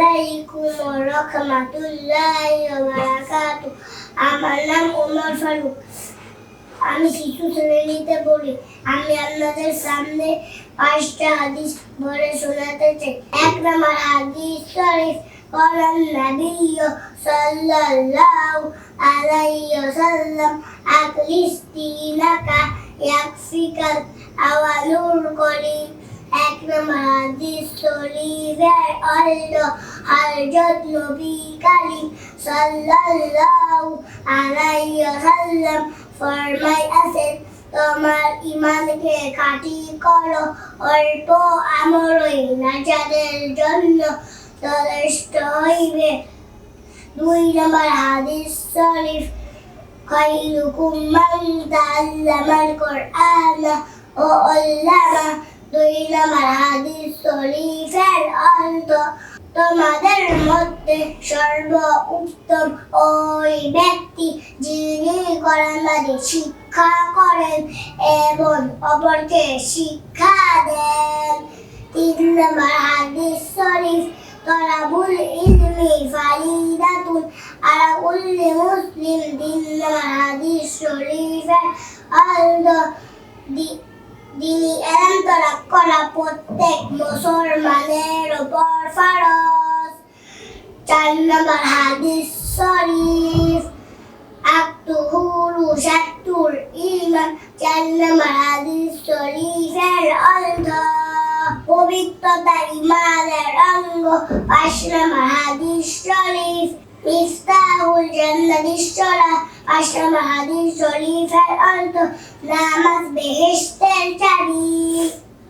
আলাইকুম ওয়া রাহমাতুল্লাহি ওয়া বারাকাতুহু আমার নাম ওমর ফারুক আমি শিশু শ্রেণীতে পড়ি আমি আপনাদের সামনে পাঁচটা হাদিস বলে শোনাতে চাই এক নম্বর হাদিস শরীফ قال النبي صلى الله عليه وسلم أخلص دينك يكفيك الأول قليل এক নম্বর হাদিস শরীফের অন্য হরজত নবী কালিম সাল্লাল্লাহু আলাইহি ওয়াসাল্লাম ফরমাই আছেন তোমার ইমানকে খাঁটি করো, অল্প আমরই নাজাদের জন্য যথেষ্ট হইবে। দুই নম্বর হাদিস শরীফ খৈরুকুম মান তাআল্লামাল কোরআন ও আল্লামা দুই নম্বর হাদিস শরীফের অন্ত। তোমাদের মধ্যে সর্ব উত্তম ওই ব্যক্তি যিনি কোরআনবাদী শিক্ষা করেন এবং অপরকে শিক্ষা দেন। তিন নম্বর হাদিস শরীফ, তরাবুল ইলমি ফারিদাতুন আলা মুসলিম। তিন নম্বর হাদিস শরীফের অন্ত। দি- দিনী এলাম তলাক করা প্রত্যেক মুসলমানের উপর ফরজ। চার নম্বর হাদিস শরীফ আক্তুহুরু সাত্তুর ইমান চার নম্বর হাদিস শরীফের অর্থ পবিত্রতা ইমানের অঙ্গ। পাঁচ নম্বর হাদিস শরীফ, মিফতাহুল জান্নাতিস সালাহ নম্বর হাদিস শরীফের অর্থ নামাজ বেহেশতের চাবি।